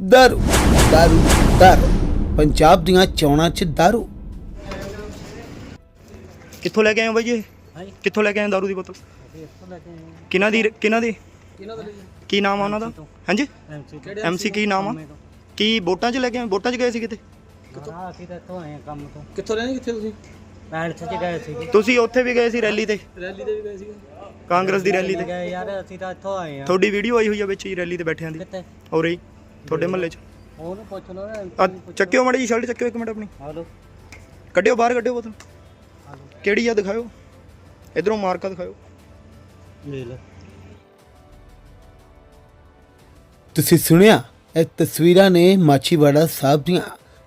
ਦਾਰੂ ਦਾਰੂ ਦਾਰੂ ਪੰਜਾਬ ਦੀਆਂ ਚੋਣਾਂ 'ਚ ਦਾਰੂ ਕਿੱਥੋਂ ਲੈ ਕੇ ਆਏ ਹੋ ਬਾਈ ਜੀ ਇਹ? ਹਾਂਜੀ ਕਿੱਥੋਂ ਲੈ ਕੇ ਆਏ ਦਾਰੂ ਦੀ ਬੋਤਲ ਕਿਹਨਾਂ ਦੀ ਕਿਹਨਾਂ ਦੀ ਕੀ ਨਾਮ ਆ ਉਹਨਾਂ ਦਾ ਹਾਂਜੀ ਐਮਸੀ ਕੀ ਨਾਮ ਆ ਕੀ ਵੋਟਾਂ 'ਚ ਲੈ ਕੇ ਆਏ ਵੋਟਾਂ 'ਚ ਗਏ ਸੀ ਕਿਤੇ ਹਾਂ ਅਸੀਂ ਤਾਂ ਇੱਥੋਂ ਆਏ ਹਾਂ ਕੰਮ ਤੋਂ ਕਿੱਥੋਂ ਰਹਿੰਦੇ ਕਿੱਥੇ ਤੁਸੀਂ ਪੈਲਸ 'ਚ ਗਏ ਸੀ ਤੁਸੀਂ ਉੱਥੇ ਵੀ ਗਏ ਸੀ ਰੈਲੀ ਤੇ ਰੈਲੀ ਤੇ ਵੀ ਗਏ ਸੀਗੇ ਕਾਂਗਰਸ ਦੀ ਰੈਲੀ ਤੇ ਗਏ ਯਾਰ ਅਸੀਂ ਤਾਂ ਇੱਥੋਂ ਆਏ ਹਾਂ ਤੁਹਾਡੀ ਵੀਡੀਓ ਆਈ ਹੋਈ ਆ ਵਿੱਚ ਹੀ ਰੈਲੀ ਤੇ ਬੈਠਿਆਂ ਦੀ ਕਿੱਥੇ ਹੋ ਰਹੀ ਤੁਹਾਡੇ ਮਹੱਲੇ 'ਚ? ਉਹਨੂੰ ਪੁੱਛ ਲਓ ਨਾ ਆ ਚੱਕਿਓ ਮਾੜੀ ਜੀ ਸ਼ਰਟ ਚੱਕਿਓ ਇੱਕ ਮਿੰਟ ਆਪਣੀ। ਹਲੋ। ਕੱਢਿਓ ਬਾਹਰ ਕੱਢਿਓ ਬੋਤਲ। ਹਲੋ। ਕਿਹੜੀ ਆ ਦਿਖਾਓ ਇਧਰੋਂ ਮਾਰਕਾ ਦਿਖਾਓ ਲੈ ਲੈ ਤੁਸੀਂ ਸੁਣਿਆ ਇਹ ਤਸਵੀਰਾਂ ਨੇ ਮਾਛੀਵਾੜਾ ਸਾਹਿਬ ਦੀਆਂ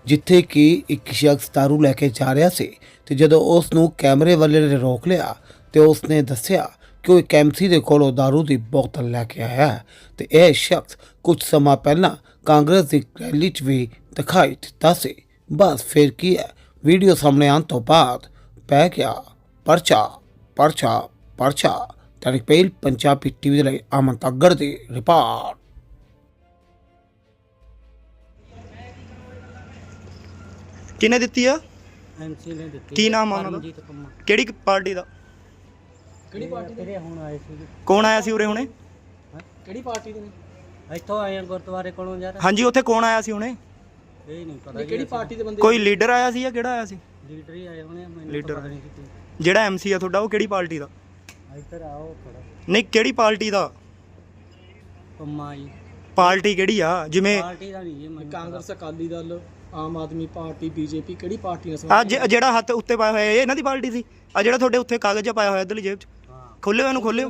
ਜਿੱਥੇ ਕਿ ਇੱਕ ਸ਼ਖਸ ਦਾਰੂ ਲੈ ਕੇ ਜਾ ਰਿਹਾ ਸੀ ਤੇ ਜਦੋਂ ਉਸ ਨੂੰ ਕੈਮਰੇ ਵਾਲੇ ਨੇ ਰੋਕ ਲਿਆ ਤੇ ਉਸ ਨੇ ਦੱਸਿਆ ਕਿ ਉਹ ਇੱਕ ਐਮਸੀ ਦੇ ਕੋਲੋਂ ਦਾਰੂ ਦੀ ਬੋਤਲ ਲੈ ਕੇ ਆਇਆ ਤੇ ਇਹ ਸ਼ਖਸ ਕੁਝ ਸਮਾਂ ਪਹਿਲਾਂ ਕਾਂਗਰਸ ਦੀ ਰੈਲੀ 'ਚ ਵੀ ਦਿਖਾਈ ਦਿੱਤਾ ਸੀ। ਬਸ ਫਿਰ ਕੀ ਹੈ? ਵੀਡੀਓ ਸਾਹਮਣੇ ਆਉਣ ਤੋਂ ਬਾਅਦ ਪੈ ਗਿਆ ਪਰਚਾ ਪਰਚਾ ਪਰਚਾ। ਤਾਰਿਕ ਪੇਲ ਪੰਜਾਬੀ ਟੀਵੀ ਦੇ ਲਈ ਅਮਨ ਤੱਗੜ ਦੀ ਰਿਪੋਰਟ। ਕਿਹਨੇ ਦਿੱਤੀ ਆ? ਐਮਸੀ ਨੇ ਦਿੱਤੀ ਕੀ ਨਾਮ ਆ ਉਹਨਾਂ ਦਾ? ਪਰਮਜੀਤ ਕਿਹੜੀ ਪਾਰਟੀ ਦਾ? ਕਿਹੜੀ ਪਾਰਟੀ ਤੇਰੇ ਹੁਣ ਆਏ ਸੀ। ਕੌਣ ਆਇਆ ਸੀ ਉਰੇ ਹੁਣੇ? ਕਿਹੜੀ ਪਾਰਟੀ ਦੇ ਨੇ? ਇੱਥੋਂ ਆਏ ਹਾਂ ਗੁਰਦੁਆਰੇ ਕੋਲੋਂ ਯਾਰ। ਹਾਂਜੀ ਉੱਥੇ ਕੌਣ ਆਇਆ ਸੀ ਹੁਣੇ? ਇਹ ਨਹੀਂ ਪਤਾ ਨਹੀਂ, ਕਿਹੜੀ ਪਾਰਟੀ ਦੇ ਬੰਦੇ ਕੋਈ ਲੀਡਰ ਆਇਆ ਸੀ ਜਾਂ ਕਿਹੜਾ ਆਇਆ ਸੀ? ਲੀਡਰ ਹੀ ਆਏ ਹੋਣੇ ਆ, ਮੈਨੂੰ ਲੀਡਰ। ਪਤਾ ਨਹੀਂ ਕੋਈ। ਜਿਹੜਾ ਐਮਸੀ ਆ ਤੁਹਾਡਾ ਉਹ ਕਿਹੜੀ ਪਾਰਟੀ ਦਾ? ਇੱਧਰ ਆਓ ਥੋੜਾ ਨਹੀਂ ਕਿਹੜੀ ਪਾਰਟੀ ਦਾ? ਪੰਮਾ ਜੀ ਪਾਰਟੀ ਕਿਹੜੀ ਆ? ਜਿਵੇਂ ਪਾਰਟੀ ਦਾ ਨਹੀਂ ਜੀ ਮੈਨੂੰ ਕਾਂਗਰਸ ਅਕਾਲੀ ਦਲ ਆਮ ਆਦਮੀ ਪਾਰਟੀ ਬੀਜੇਪੀ ਕਿਹੜੀ ਪਾਰਟੀ ਨਾਲ ਆ ਜਿਹੜਾ ਹੱਥ ਉੱਤੇ ਪਾਇਆ ਹੋਇਆ ਇਹ ਇਹਨਾਂ ਦੀ ਪਾਰਟੀ ਸੀ? ਆ ਜਿਹੜਾ ਤੁਹਾਡੇ ਉੱਥੇ ਕਾਗਜ਼ ਜਿਹਾ ਪਾਇਆ ਹੋਇਆ ਇਧਰਲੀ ਜੇਬ 'ਚ? ਖੋਲਿਓ ਇਹਨੂੰ ਖੋਲਿਓ।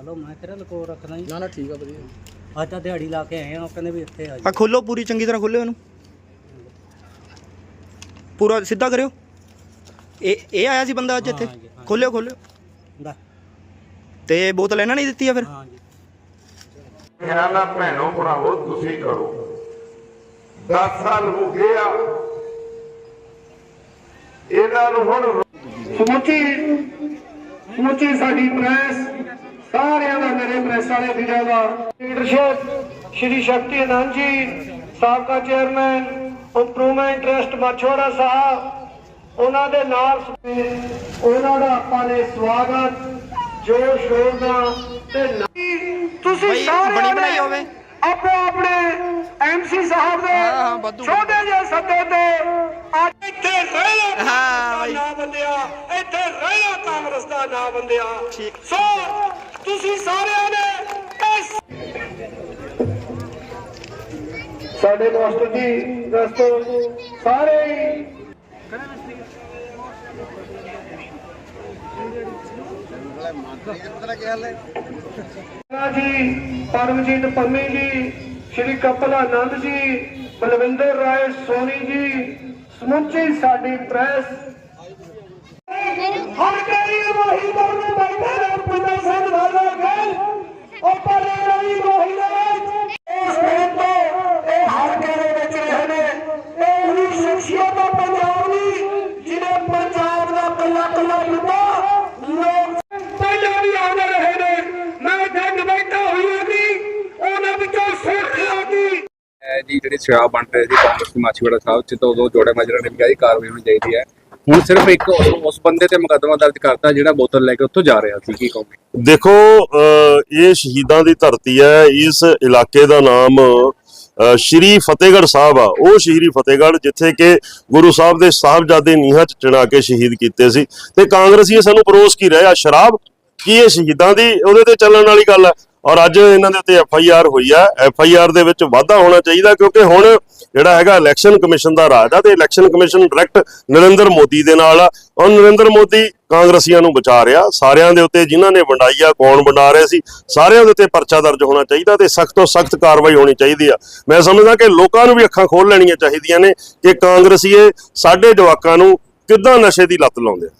ਹਲੋ ਮੈਂ ਤੇਰਾ ਲਕੋ ਰੱਖਣਾ ਜੀ। ਨਾ ਨਾ ਠੀਕ ਆ ਵਧੀਆ। ਅੱਜ ਤਾਂ ਦਿਹਾੜੀ ਲਾ ਕੇ ਆਏ ਆ ਉਹ ਕਹਿੰਦੇ ਵੀ ਇੱਥੇ ਆ ਜੀ। ਆ ਖੋਲੋ ਪੂਰੀ ਚੰਗੀ ਤਰ੍ਹਾਂ ਖੋਲਿਓ ਇਹਨੂੰ। ਪੂਰਾ ਸਿੱਧਾ ਕਰਿਓ। ਇਹ ਇਹ ਆਇਆ ਸੀ ਬੰਦਾ ਅੱਜ ਇੱਥੇ। ਖੋਲਿਓ ਖੋਲਿਓ। ਦਾ ਤੇ ਬੋਤਲ ਇਹਨਾਂ ਨੇ ਹੀ ਦਿੱਤੀ ਆ ਫਿਰ? ਹਾਂ ਜੀ। ਮੇਰਾ ਨਾ ਭੈਣੋ ਭਰਾਵੋ ਤੁਸੀਂ ਕਰੋ। 10 ਸਾਲ ਹੋ ਗਏ ਆ। ਇਹਨਾਂ ਨੂੰ ਹੁਣ ਸਮੁੱਚੀ ਸਮੁੱਚੀ ਸਾਡੀ ਪ੍ਰੈਸ ਸਾਰਿਆਂ ਦਾ ਮੇਰੇ ਪ੍ਰੈਸ ਵਾਲੇ ਵੀਰਾਂ ਦਾ ਲੀਡਰਸ਼ਿਪ ਸ਼੍ਰੀ ਸ਼ਕਤੀ ਆਨੰਦ ਜੀ ਸਾਬਕਾ chairman improvement trust Machhora Sahib ਉਹਨਾਂ ਦੇ ਨਾਲ ਉਹਨਾਂ ਦਾ ਆਪਾਂ ਨੇ ਸਵਾਗਤ ਜੋਸ਼ ਸ਼ੋਰ ਦਾ ਤੇ ਤੁਸੀਂ ਸਾਰਿਆਂ ਬਣੀ ਬਣਾਈ ਹੋਵੇ। ਆਪੋ ਆਪਣੇ ਐਮਸੀ ਸਾਹਿਬ ਦੇ। ਛੋਟੇ ਜਿਹੇ ਸੱਦੇ ਤੇ ਅੱਜ ਇੱਥੇ ਰਹਿਣਾ ਹਾਂ, ਬਈ। ਨਾ ਬੰਦਿਆ ਇੱਥੇ ਰਹਿਣਾ ਕਾਂਗਰਸ ਦਾ ਨਾ ਬੰਦਿਆ ਠੀਕ। ਸੋ ਤੁਸੀਂ ਸਾਰਿਆਂ ਨੇ ਸਾਡੇ ਮਾਸਟਰ ਜੀ ਦੋਸਤੋ ਸਾਰੇ ਹੀ ਜੀ ਪਰਮਜੀਤ ਪੰਮੀ ਜੀ ਸ਼੍ਰੀ ਕਪਲ ਆਨੰਦ ਜੀ ਬਲਵਿੰਦਰ ਰਾਏ ਸੋਨੀ ਜੀ ਸਮੁੱਚੀ ਸਾਡੀ ਪ੍ਰੈਸ ਹਰ ਕਰੀ ਵਾਹੀ ਕਰਨ ਬੈਠੇ ਨੇ? ਪਿੰਦਰ ਸਿੰਘ ਵਾਲਾ ਗੱਲ ਉਹ ਪਰੇ ਰਵੀ ਵਾਹੀ ਨੇ ਇਸ ਦਿਨ ਤੋਂ ਇਹ ਹਰ ਦੇ ਵਿੱਚ ਰਹੇ ਨੇ। ਇਹ ਹੀ ਸ਼ਖਸੀਅਤ ਆ ਪੰਜਾਬ ਦੀ ਜਿਹਨੇ ਪੰਜਾਬ ਦਾ ਕੱਲਾ ਕੱਲਾ ਮੁੱਦਾ ਲੋਕ ਪਹਿਲਾਂ ਵੀ ਆਉਂਦੇ ਰਹੇ ਨੇ। ਮੈਂ ਇੱਥੇ ਬੈਠਾ ਹੋਈ ਸੀ, ਉਹਨਾਂ ਵਿੱਚੋਂ ਸਿੱਖ ਲਾਗੀ ਜੀ ਜਿਹੜੀ ਸ਼ਰਾਬ ਬਣ ਰਹੀ ਸੀ, ਕਾਂਗਰਸ ਦੀ ਮਾਛੀਵਾੜਾ ਸਾਹਿਬ ਚ ਤਾਂ ਉਦੋਂ ਜੋੜੇ ਮਾਜਰਾ ਨੇ ਵੀ ਕਾਰਵਾਈ ਹੋਣੀ ਚਾਹੀਦੀ ਹੈ। ਹੁਣ ਸਿਰਫ ਇੱਕ ਉਸ ਬੰਦੇ ਤੇ ਮੁਕੱਦਮਾ ਦਰਜ ਕਰਤਾ ਜਿਹੜਾ ਬੋਤਲ ਲੈ ਕੇ ਉੱਥੋਂ ਜਾ ਰਿਹਾ ਸੀ, ਕੀ ਕਹੋਗੇ? ਦੇਖੋ ਇਹ ਸ਼ਹੀਦਾਂ ਦੀ ਧਰਤੀ ਹੈ। ਇਸ ਇਲਾਕੇ ਦਾ ਨਾਮ ਸ਼੍ਰੀ ਫਤਿਹਗੜ੍ਹ ਸਾਹਿਬ ਆ। ਉਹ ਸ਼੍ਰੀ ਫਤਿਹਗੜ੍ਹ, ਜਿੱਥੇ ਕਿ ਗੁਰੂ ਸਾਹਿਬ ਦੇ ਸਾਹਿਬਜ਼ਾਦੇ ਨੀਹਾਂ ਚ ਚਿਣਾ ਕੇ ਸ਼ਹੀਦ ਕੀਤੇ ਸੀ। ਤੇ ਕਾਂਗਰਸੀ ਸਾਨੂੰ ਪਰੋਸ ਕੀ ਰਿਹਾ? ਸ਼ਰਾਬ? ਕੀ ਇਹ ਸ਼ਹੀਦਾਂ ਦੀ ਉਹਦੇ ਤੇ ਚੱਲਣ ਵਾਲੀ ਗੱਲ ਹੈ? ਔਰ ਅੱਜ ਇਹਨਾਂ ਦੇ ਉੱਤੇ ਐਫ ਆਈ ਆਰ ਹੋਈ ਹੈ। ਐਫ ਆਈ ਆਰ ਦੇ ਵਿੱਚ ਵਾਧਾ ਹੋਣਾ ਚਾਹੀਦਾ, ਕਿਉਂਕਿ ਹੁਣ ਜਿਹੜਾ ਹੈਗਾ ਇਲੈਕਸ਼ਨ ਕਮਿਸ਼ਨ ਦਾ ਰਾਜ ਆ ਤੇ election commission direct Narendra Modi ਦੇ ਨਾਲ ਆ। ਔਰ ਨਰਿੰਦਰ ਮੋਦੀ ਕਾਂਗਰਸੀਆਂ ਨੂੰ ਬਚਾ ਰਿਹਾ। ਸਾਰਿਆਂ ਦੇ ਉੱਤੇ ਜਿਨ੍ਹਾਂ ਨੇ ਵੰਡਾਈ ਆ, ਕੌਣ ਵੰਡਾ ਰਹੇ ਸੀ, ਸਾਰਿਆਂ ਦੇ ਉੱਤੇ ਪਰਚਾ ਦਰਜ ਹੋਣਾ ਚਾਹੀਦਾ ਤੇ ਸਖਤ ਤੋਂ ਸਖਤ ਕਾਰਵਾਈ ਹੋਣੀ ਚਾਹੀਦੀ ਆ। ਮੈਂ ਸਮਝਦਾ ਕਿ ਲੋਕਾਂ ਨੂੰ ਵੀ ਅੱਖਾਂ ਖੋਲ ਲੈਣੀਆਂ ਚਾਹੀਦੀਆਂ ਨੇ ਕਿ ਕਾਂਗਰਸੀਏ ਸਾਡੇ ਜਵਾਕਾਂ ਨੂੰ ਕਿੱਦਾਂ ਨਸ਼ੇ ਦੀ ਲੱਤ ਲਾਉਂਦੇ ਆ।